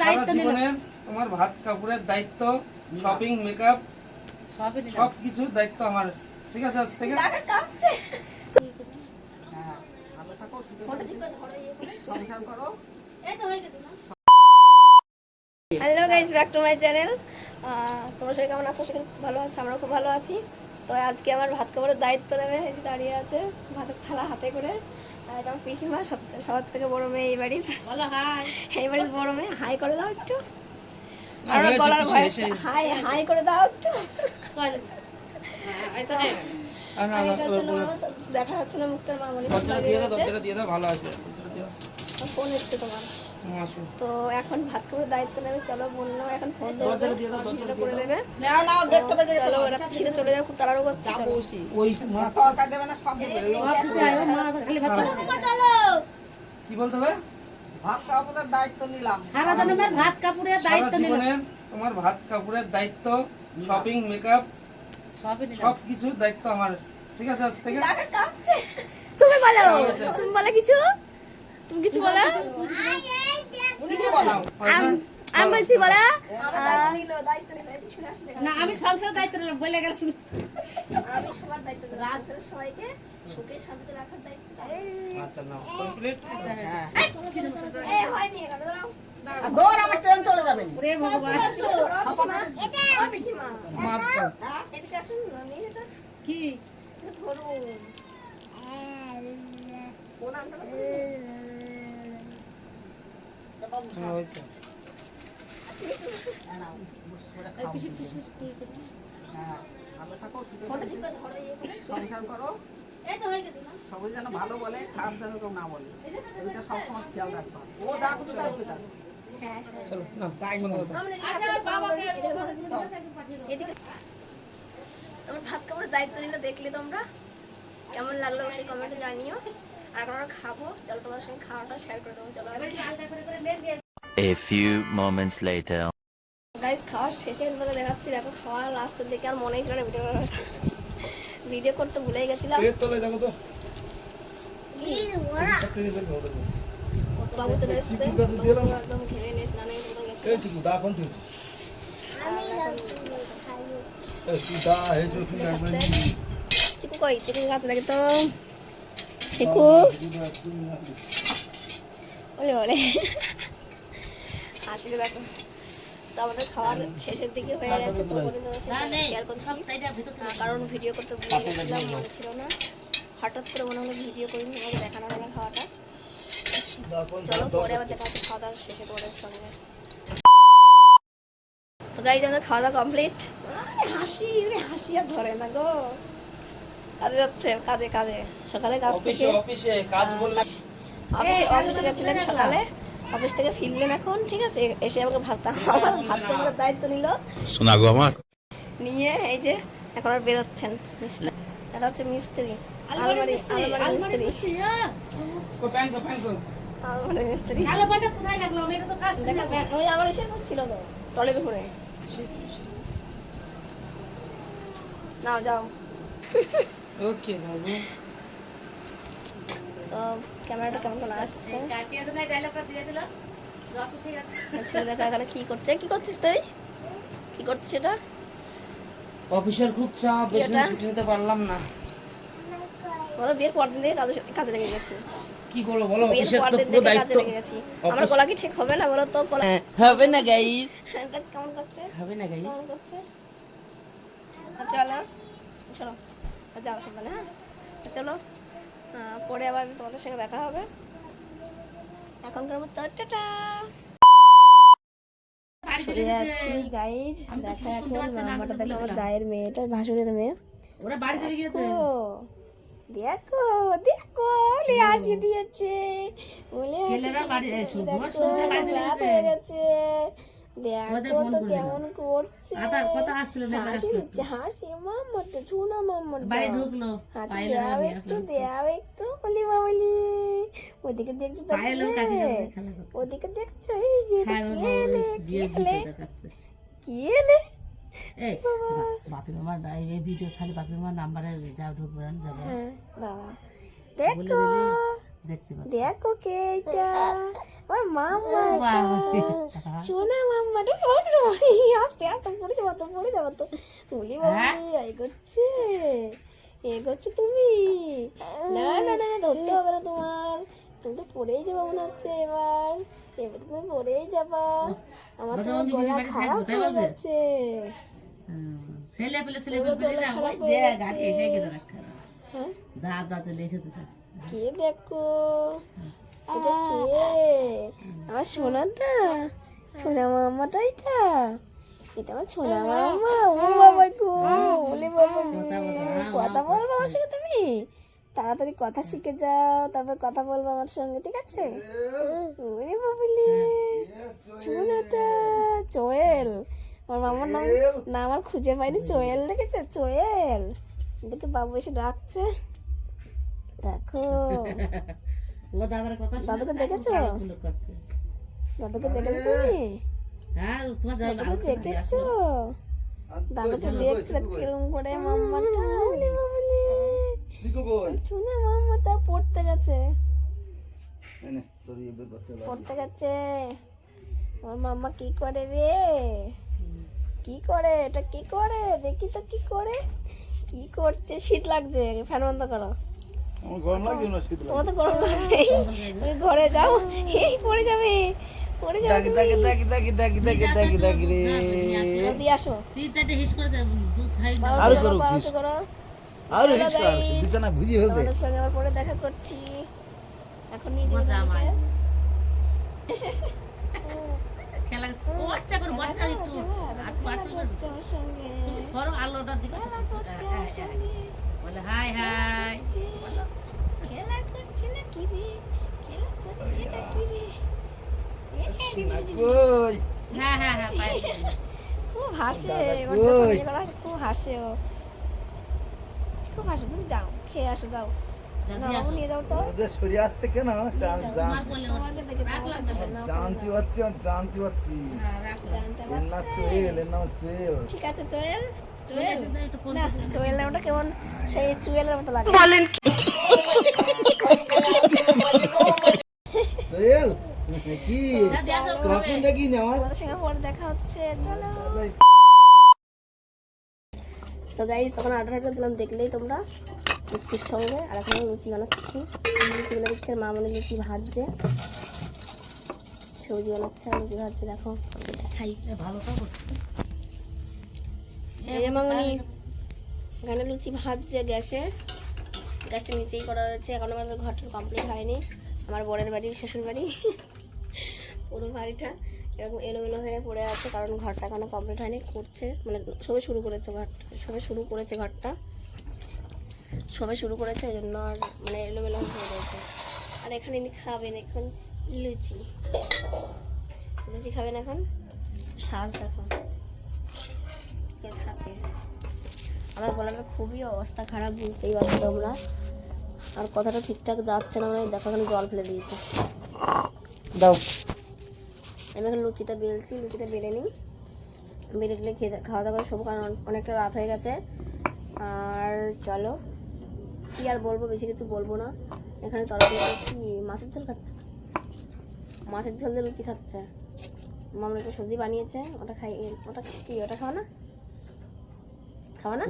দায়িত্ব তোমার ভাত কাপড়ের দায়িত্ব শপিং মেকআপ সবই নিলাম। দায়িত্ব আমার। ঠিক আছে আজ থেকে কাঁপছে। হ্যাঁ hello guys back to my channel তোমার সবাই কেমন আছো? সেখানে ভালো আছে আমরা খুব ভালো আছি। তো আজকে আমার ভাত খাবারের দায়িত্ব নেবে দাঁড়িয়ে আছে ভাতের থালা হাতে করে। এটা আমার পিসিমা সব সবার থেকে বড় মেয়ে এই বাড়ির। বলো হাই এই বাড়ির বড় মেয়ে হাই করে দাও একটু। আর ভয়েস এসে- হাই হাই করে দাও একটু? হ্যাঁ, দেখা যাচ্ছে। না মুখটার মামনি ফোন এসছে তোমার। তো এখন ভাত খাবারের দায়িত্ব নেবে চলো বলল এখন ফোন ধরবে করে দেবে। নাও নাও দেখতে পেয়ে গেছে চলো ওরা পিছিয়ে চলে যাও খুব তাড়াহুড়ো করছে চলো। ওই সরকার দেবে না সব দেবে। সব কিছু আইবো, মা তো খালি ভাত কি বলতে হবে? ভাত কাপড়ের দায়িত্ব নিলাম। সারা জন্মের ভাত কাপড়ের দায়িত্ব নিলাম। তোমার ভাত কাপড়ের দায়িত্ব শপিং মেকআপ সবই সব কিছুর দায়িত্ব আমার। ঠিক আছে আজ থেকে? তুমি বলো তুমি বলো কিছু? তুমি কিছু বলো? উনি কি আমি বলছি বলো। না আমি সংসারের দায়িত্ব নিলাম বলে গেল শুন। আমি সবার দায়িত্ব। সংসারের সবাইকে সুখে শান্তিতে রাখার দায়িত্ব। আচ্ছা নাও কমপ্লিট হ্যাঁ। এই হয়নি এখানে দাঁড়াও। দৌড় আমার ট্রেন চলে যাবে। ওরে ভগবান। পিসিমা। মাছ এদিকে আসুন না, এটা। কি? এটা ধরুন। কোন ভাত খাবারের দায়িত্ব নিলে দেখলে তোমরা। কেমন লাগল সেই কমেন্টে জানিও। আর আমরা খাব। চলো তোমাদের সঙ্গে খাওয়াটা শেয়ার করে দেবো। চলো A few moments later. Guys খাওয়ার শেষে তোমাকে দেখাচ্ছি দেখো খাওয়ার লাস্টের দিকে আর মনেই ছিল না ভিডিও ভিডিও করতে ভুলেই গেছিলাম। বাবু চলে এসছে। একদম ঘেমে নিয়ে স্নানে গেছে। চিকু কই? চিকু কাছে দেখে তো। চিকু বলে বলে আসলে দেখো তো আমাদের খাওয়ার শেষের দিকে হয়ে গেছে তো বলে শেয়ার করছি কারণ ভিডিও করতে ভুলে গেছিলাম মনে ছিল না হঠাৎ করে মনে হলো ভিডিও করি তোমাকে দেখানো হবে না খাওয়াটা চলো পরে আবার দেখা হচ্ছে খাওয়া দাওয়ার শেষে তোমাদের সঙ্গে তো গাইজ আমাদের খাওয়া দাওয়া কমপ্লিট হাসি হাসি আর ধরে না গো কাজে যাচ্ছে কাজে কাজে। সকালে কাজ থেকে অফিসে অফিসে কাজ বললে অফিসে অফিসে গেছিলেন সকালে। অফিস থেকে ফিরলেন এখন ঠিক আছে? এসে আমাকে ভাত আমার ভাত খাওয়ার দায়িত্ব নিল। শোনা গো আমার। নিয়ে এই যে এখন আর বেরোচ্ছেন মিস্ত্রি এটা হচ্ছে মিস্ত্রি আলমারি আলমারি মিস্ত্রি কো প্যান্ট কো প্যান্ট কো আলমারি মিস্ত্রি। কালো পাটা কোথায় রাখল এটা তো কাজ দেখা ওই আমার এসে ছিল তো টলের উপরে। নাও যাও। ওকে বাবু তো ক্যামেরাটা কেমন আসছে? কাটিয়ে তো নাই ডায়লগটা দিয়ে দিল। ছেলে দেখা এখানে কি করছে? কি করছিস তুই? কি করছিস এটা? অফিসের খুব চাপ বেশি ছুটি নিতে পারলাম না। বলো বিয়ের পর দিন থেকে কাজে কাজে লেগে গেছি। কি করব বলো বিয়ের অফিসের পর তো দিন পুরো কাজে দায়িত্ব। লেগে গেছি। আমার গলা কি ঠিক হবে না বলো তো? গলা হবে না গাইস দেখ কেমন করছে? হবে না গাইস কেমন করছে? আর চলো চলো। আর যাও সকালে হ্যাঁ? চলো পরে আবার তোমাদের সঙ্গে দেখা হবে। এখনকার মতো টাটা! গাইজ দেখা এখন নাম্বারটা দেখো আমার জায়ের মেয়েটা ভাসুরের মেয়ে। ওরা বাড়ি চলে গিয়েছে। দেখো দেখো দিয়েছে। বলে বাড়ি চলে গেছে। হয়ে কেমন করছে। আতার কথা আসছিল না হাসি মাম্মা তো মাম্মা বাড়ি ঢুকলো একটু একটু বলি বাবলি। ওদিকে দেখছ ওদিকে দেখছ এই যে কে এলে? এলে? ভিডিও দেখাচ্ছে। কে এলে? বাপি মামার এই ভিডিও ছাড়ি বাপি মামার নাম্বারে যাও ঢুকবো যাব। হ্যাঁ দেখো। দেখতে দেখো কে এটা। আমার মাম্মা। সোনা মাম্মা রে ওরে আস্তে আস্তে পড়ে যাব তো পড়ে যাব তো। বলি বাবি এই করছে এ করছে তুমি। না না না ধরতে হবে না তোমার। তুমি তো পড়েই যাব মনে হচ্ছে এবার। এবার তুমি পড়েই যাবা। আমার তো গলা খারাপ হয়ে যাচ্ছে। ছেলে পেলে ছেলে পেলে পেলে না ওই দেখ গাড়ি এসে গেছে রাখা হ্যাঁ? দাদা চলে এসেছে কে দেখো? এটা কে? আমার সোনাটা। সোনা মামাটা এটা। এটা আমার সোনা মামা। ও বাবা গো বলে বাবা কথা বলব আমার সঙ্গে তুমি? তাড়াতাড়ি কথা শিখে যাও তারপর কথা বলব আমার সঙ্গে ঠিক আছে? ওরে বাবুলি সোনাটা চোয়েল। আমার মামার নাম না আমার খুঁজে পাইনি চোয়েল দেখেছে? চোয়েল। দেখে বাবু এসে ডাকছে। দেখো। ও দাদার কথা দাদুকে দেখেছ? দাদুকে দেখেছ তুমি? হ্যাঁ তোমার দেখেছ দাদুকে দেখছ? কিরম করে মাম্মাটা বলি বাবলি শুনে মাম্মাটা পড়তে গেছে। পড়তে গেছে। আমার মাম্মা কি করে রে? কি করে? এটা কি করে? দেখি তো কি করে। কি করছে? শীত লাগছে। ফ্যান বন্ধ করো। তো গরম লাগে তুমি ঘরে যাও। এই পড়ে যাবে। পড়ে যাবে। জলদি আসো। তিন চারটে হিস করে দে, দুধ খাই না। বাবা করো বাবা করো। আরও হিস কর তোমাদের সঙ্গে আবার পরে দেখা করছি। এখন নিয়ে যাব জামাই। খেলা। করছে এখন বটটা একটু আর পাটল করছে আমার সঙ্গে। তুমি ছড়ো আলোটা দিবে। করছে হ্যাঁ, আমার হ্যাঁ, সঙ্গে। বলে হাই হাই। খেলা করছে না কি রে খেলা করছে না কি রে হ্যাঁ হ্যাঁ হ্যাঁ খুব হাসে খুব হাসে ও। খুব হাসে তুমি যাও খেয়ে আসো যাও। জানতে পারছি জানতে পারছি। হ্যাঁ, ঠিক আছে চোয়েল চলে চোয়েল নামটা কেমন? সেই চুয়েলের মতো লাগে। সোহেল কি? কখন দেখি না সঙ্গে পরে দেখা হচ্ছে চলো। তো গাইজ তখন আড্ডাটা দিলাম দেখলেই তোমরা লুচির সঙ্গে। আর এখন লুচি বানাচ্ছি। লুচিগুলো দিচ্ছে মা মামনি লুচি ভাজছে। সবজি বানাচ্ছে আর লুচি ভাজছে দেখো। খাই ভালো যে মামনি এখানে লুচি ভাজছে গ্যাসে গ্যাসটা নিচেই করা রয়েছে। এখন আমাদের ঘরটা কমপ্লিট হয়নি। আমার বরের বাড়ি শ্বশুর বাড়ি। পুরো বাড়িটা এরকম এলোমেলো হয়ে পড়ে আছে কারণ ঘরটা এখনও কমপ্লিট হয়নি করছে। মানে সবে শুরু করেছে ঘরটা সবে শুরু করেছে ঘরটা। সবে শুরু করেছে ওই জন্য আর মানে এলোমেলো হয়ে রয়েছে আর এখানে ইনি খাবেন এখন লুচি। লুচি খাবেন এখন? সাজ দেখো। কে খাবে আমার গলাটা খুবই অবস্থা খারাপ বুঝতেই পারছি তোমরা। আর কথাটা ঠিকঠাক যাচ্ছে না মানে দেখো এখানে জল ফেলে দিয়েছে। দাও। আমি এখন লুচিটা বেলছি লুচিটা বেলে নিই। বেলে টেলে খেয়ে খাওয়া দাওয়া করে সব কারণ অনেক- অনেকটা রাত হয়ে গেছে। আর চলো কি আর বলব বেশি কিছু বলব না। এখানে তরকারি কি মাছের ঝোল খাচ্ছে। মাছের ঝোল দিয়ে লুচি খাচ্ছে। মামা একটা সবজি বানিয়েছে ওটা খাই ওটা কি ওটা খাও না? খাওয়া না?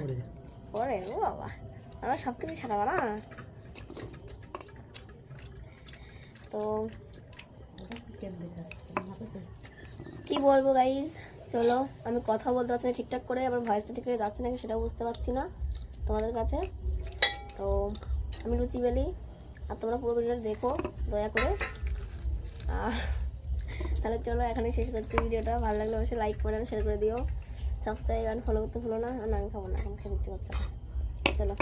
পরে। ও বাবা। আমরা সব কিছু ছাড়াবো না তো কি বলব গাইজ চলো আমি কথা বলতে পারছি না ঠিকঠাক করে আবার ভয়েসটা ঠিক করে যাচ্ছে নাকি সেটা বুঝতে পারছি না তোমাদের কাছে। তো আমি লুচি বেলি আর তোমরা পুরো ভিডিওটা দেখো দয়া করে। আর তাহলে চলো এখানে শেষ করছি ভিডিওটা। ভালো লাগলে অবশ্যই লাইক করে শেয়ার করে দিও। সাবস্ক্রাইব অ্যান্ড ফলো করতে ভুলো না আর আমি খাব না এখন খেতে ইচ্ছে করছে না। চলো।